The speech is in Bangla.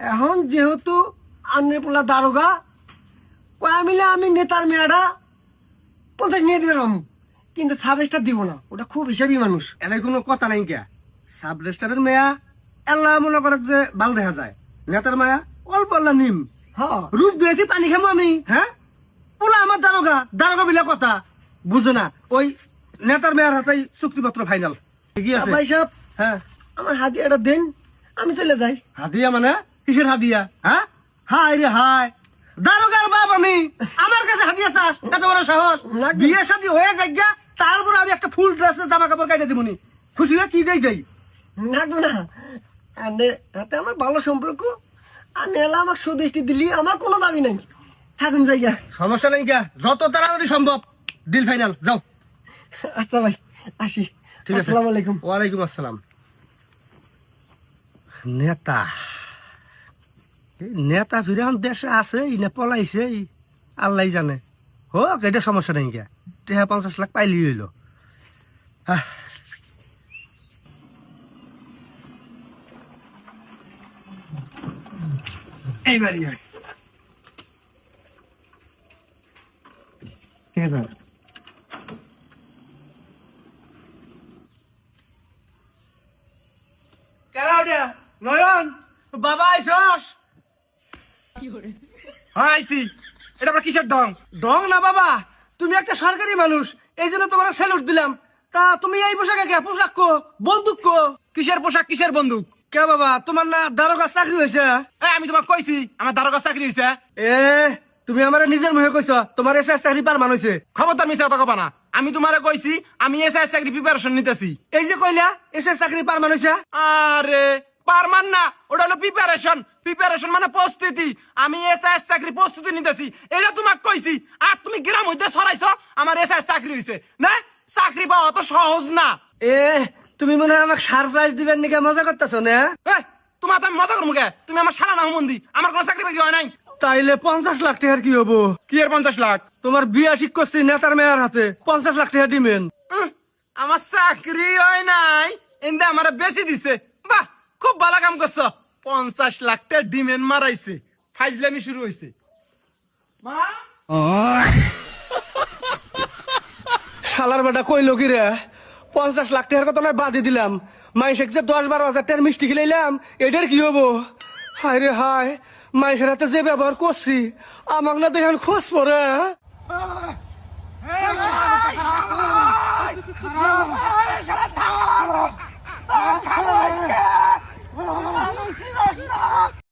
এখন যেহেতু আন্নের পোলা দারোগা কয়া মিলে আমি নেতার মেয়াটা পঞ্চাশ নিয়ে দিবে রাম কিন্তু সাবেশটা দিব না ওটা খুব হিসাবি মানুষ। এলাই কোনো কথা নাই কে? সাব রেস্টারের মেয়া এল্লা মনে করে যে ভালো দেখা যায়। নেতার মায়া অল্প অল্প নিম। হ্যাঁ রূপ দুয়েতে পানি খামো আমি। হ্যাঁ? পোলা আমার দারোগা দারোগা বিলা কথা। বুঝো না ওই নেতার মেয়ার হাতেই চুক্তিপত্র ফাইনাল ঠিকই আছে। ভাই সাহেব হ্যাঁ। আমার হাতিয়াটা দেন আমি চলে যাই। হাদিয়া মানে? কিসের হাদিয়া হ্যাঁ? হাই রে হাই দারোগার বাপ আমি। আমার কাছে হাদিয়া চাস। এত বড় সাহস। বিয়ে শাদী হয়ে যাই তারপর আমি একটা ফুল ড্রেসে জামা কাপড় কাইটে দিবনি খুশি হয়ে কি দেই যাই লাগবে না। হাতে আমার ভালো সম্পর্ক। আর নেলা আমাকে সুদৃষ্টি দিলি আমার কোনো দাবি নাই। থাকুন জায়গা সমস্যা নেই গা যত তাড়াতাড়ি সম্ভব। Deal final. যাও। আচ্ছা ভাই আসি। ঠিক আছে। আসসালামু আলাইকুম। ওয়ালাইকুম আসসালাম। নেতা। নেতা ফিরান দেশে আছে ইনে পলাইছে আল্লাহ জানে। হোক এটা সমস্যা নেই গা। টেহা পঞ্চাশ লাখ পাইলি হইল। এইবারই হয় নয়ন? বাবা আইসস? হ্যাঁ আইসি। এটা আবার কিসের ডং? ডং না বাবা তুমি একটা সরকারি মানুষ এই জন্য তোমার স্যালুট দিলাম। তা তুমি এই পোশাকে কে? পোশাক কো? বন্দুক কো? কিসের পোশাক কিসের বন্দুক? কে বাবা তোমার না দারোগা চাকরি হয়েছে? আমি তোমাক কইছি আমার দারোগা চাকরি হয়েছে। এ তুমি আমার নিজের মুখে কইছ তোমার এসে চাকরি পার মান হয়েছে। খবরদার মিশা কথা কবা না। আমি তোমারে কইছি আমি এসআই চাকরি প্রিপারেশন নিতেছি। এই যে কইলা এসে চাকরি পার মান হয়েছে। আরে পারমান না ওটা হলো প্রিপারেশন প্রিপারেশন মানে প্রস্তুতি। আমি এসআই চাকরি প্রস্তুতি নিতেছি। এটা তোমাক কইছি। আর তুমি গ্রাম হইতে ছড়াইছ আমার এসআই চাকরি হইছে। না চাকরি পাওয়া অত সহজ না। এ তুমি মনে হয় আমাকে সারপ্রাইজ দিবেন নাকি মজা করতেছো না? তোমার তো আমি মজা করব তুমি আমার সারা না হুমন্দি। আমার কোনো চাকরি বাকরি হয় নাই। তাইলে পঞ্চাশ লাখ টাকার কি হব? কি এর পঞ্চাশ লাখ? তোমার বিয়া ঠিক করছি নেতার মেয়ের হাতে। পঞ্চাশ লাখ টাকা দিবেন। আমার চাকরি হয় নাই। এন্দে আমার বেশি দিছে। খুব ভালো কাম করছ পঞ্চাশ লাখ টাকা ডিমেন মারাইছে ফাইজলামি শুরু হয়েছে মা শালার বেটা কইলো কি রে পঞ্চাশ লাখ টাকার কথা নয় বাদে দিলাম মাইসেক যে দশ বারো হাজার টাকার মিষ্টি খেলাইলাম এটার কি হব হায় রে হায় মাইসের হাতে যে ব্যবহার করছি আমাক না দেখেন খোঁজ পরে